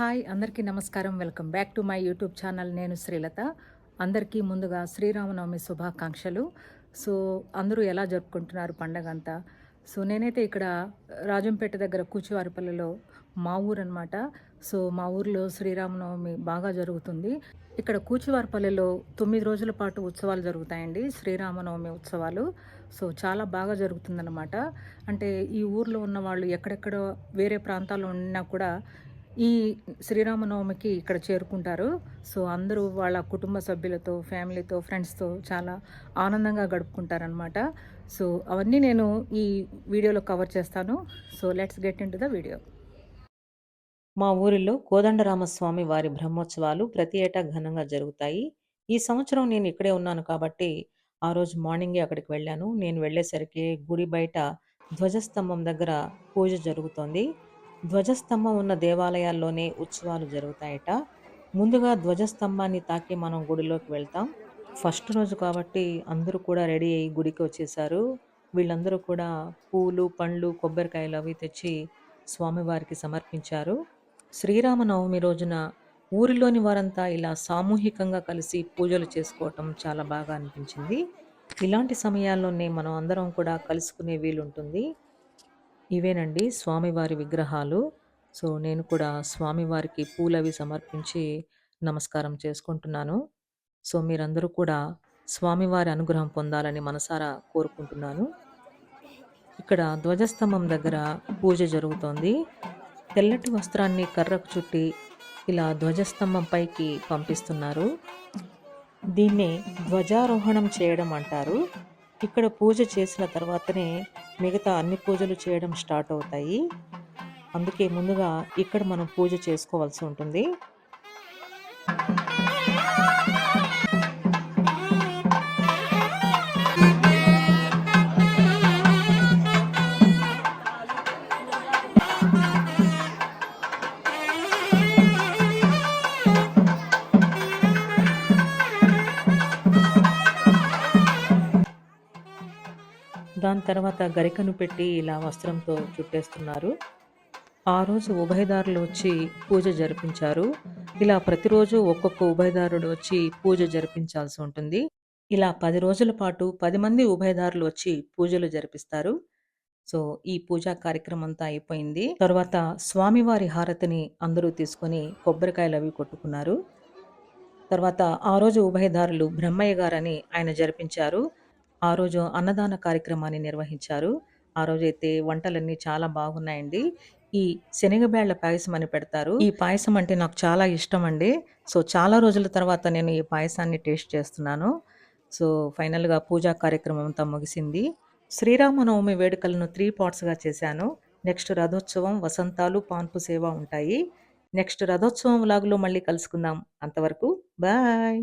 Hi అందరికీ నమస్కారం. Welcome back to my YouTube channel. నేను శ్రీలత. అందరికీ ముందుగా శ్రీరామనవమి శుభాకాంక్షలు. సో అందరూ ఎలా జరుపుకుంటున్నారు పండగ అంతా? సో నేనైతే ఇక్కడ రాజంపేట దగ్గర కూచివారిపల్లిలో మా ఊరు అనమాట సో మా ఊరిలో శ్రీరామనవమి బాగా జరుగుతుంది. ఇక్కడ కూచివారిపల్లిలో తొమ్మిది రోజుల పాటు ఉత్సవాలు జరుగుతాయండి శ్రీరామనవమి ఉత్సవాలు. సో చాలా బాగా జరుగుతుందన్నమాట. అంటే ఈ ఊర్లో ఉన్న వాళ్ళు ఎక్కడెక్కడ వేరే ప్రాంతాల్లో ఉన్నా కూడా ఈ శ్రీరామనవమికి ఇక్కడ చేరుకుంటారు. సో అందరూ వాళ్ళ కుటుంబ సభ్యులతో ఫ్యామిలీతో ఫ్రెండ్స్తో చాలా ఆనందంగా గడుపుకుంటారనమాట సో అవన్నీ నేను ఈ వీడియోలో కవర్ చేస్తాను. So let's get into the video. మా ఊరిలో కోదండరామస్వామి వారి బ్రహ్మోత్సవాలు ప్రతి ఏటా ఘనంగా జరుగుతాయి. ఈ సంవత్సరం నేను ఇక్కడే ఉన్నాను కాబట్టి ఆ రోజు మార్నింగే అక్కడికి వెళ్ళాను. నేను వెళ్ళేసరికి గుడి బయట ధ్వజస్తంభం దగ్గర పూజ జరుగుతోంది. ధ్వజస్తంభం ఉన్న దేవాలయాల్లోనే ఉత్సవాలు జరుగుతాయట. ముందుగా ధ్వజస్తంభాన్ని తాకి మనం గుడిలోకి వెళ్తాం. ఫస్ట్ రోజు కాబట్టి అందరూ కూడా రెడీ అయ్యి గుడికి వచ్చేసారు వీళ్ళందరూ కూడా పూలు పండ్లు కొబ్బరికాయలు అవి తెచ్చి స్వామివారికి సమర్పించారు. శ్రీరామనవమి రోజున ఊరిలోని వారంతా ఇలా సామూహికంగా కలిసి పూజలు చేసుకోవటం చాలా బాగా అనిపించింది. ఇలాంటి సమయాల్లోనే మనం అందరం కూడా కలుసుకునే వీలుంటుంది. ఇవేనండి స్వామివారి విగ్రహాలు. సో నేను కూడా స్వామివారికి పూలవి సమర్పించి నమస్కారం చేసుకుంటున్నాను. సో మీరందరూ కూడా స్వామివారి అనుగ్రహం పొందాలని మనసారా కోరుకుంటున్నాను. ఇక్కడ ధ్వజస్తంభం దగ్గర పూజ జరుగుతోంది. తెల్లటి వస్త్రాన్ని కర్రకు చుట్టి ఇలా ధ్వజస్తంభం పైకి పంపిస్తున్నారు. దీన్నే ధ్వజారోహణం చేయడం అంటారు. ఇక్కడ పూజ చేసిన తర్వాతనే మిగతా అన్ని పూజలు చేయడం స్టార్ట్ అవుతాయి. అందుకే ముందుగా ఇక్కడ మనం పూజ చేసుకోవాల్సి ఉంటుంది. దాని తర్వాత గరికను పెట్టి ఇలా వస్త్రంతో చుట్టేస్తున్నారు. ఆ రోజు ఉభయదారులు వచ్చి పూజ జరిపించారు. ఇలా ప్రతిరోజు ఒక్కొక్క ఉభయదారుడు వచ్చి పూజ జరిపించాల్సి ఉంటుంది. ఇలా పది రోజుల పాటు పది మంది ఉభయదారులు వచ్చి పూజలు జరిపిస్తారు. సో ఈ పూజా కార్యక్రమం అంతా అయిపోయింది. తర్వాత స్వామివారి హారతిని అందరూ తీసుకొని కొబ్బరికాయలు అవి కొట్టుకున్నారు. తర్వాత ఆ రోజు ఉభయదారులు బ్రహ్మయ్య గారని ఆయన జరిపించారు. ఆ రోజు అన్నదాన కార్యక్రమాన్ని నిర్వహించారు. ఆ రోజు అయితే వంటలన్నీ చాలా బాగున్నాయండి. ఈ శనగబేళ్ళ పాయసం అని పెడతారు. ఈ పాయసం అంటే నాకు చాలా ఇష్టం అండి. సో చాలా రోజుల తర్వాత నేను ఈ పాయసాన్ని టేస్ట్ చేస్తున్నాను. సో ఫైనల్గా పూజా కార్యక్రమం అంతా ముగిసింది. శ్రీరామనవమి వేడుకలను త్రీ పార్ట్స్గా చేశాను. నెక్స్ట్ రథోత్సవం వసంతాలు పాన్పు సేవ ఉంటాయి. నెక్స్ట్ రథోత్సవం లాగులో మళ్ళీ కలుసుకుందాం. అంతవరకు బాయ్!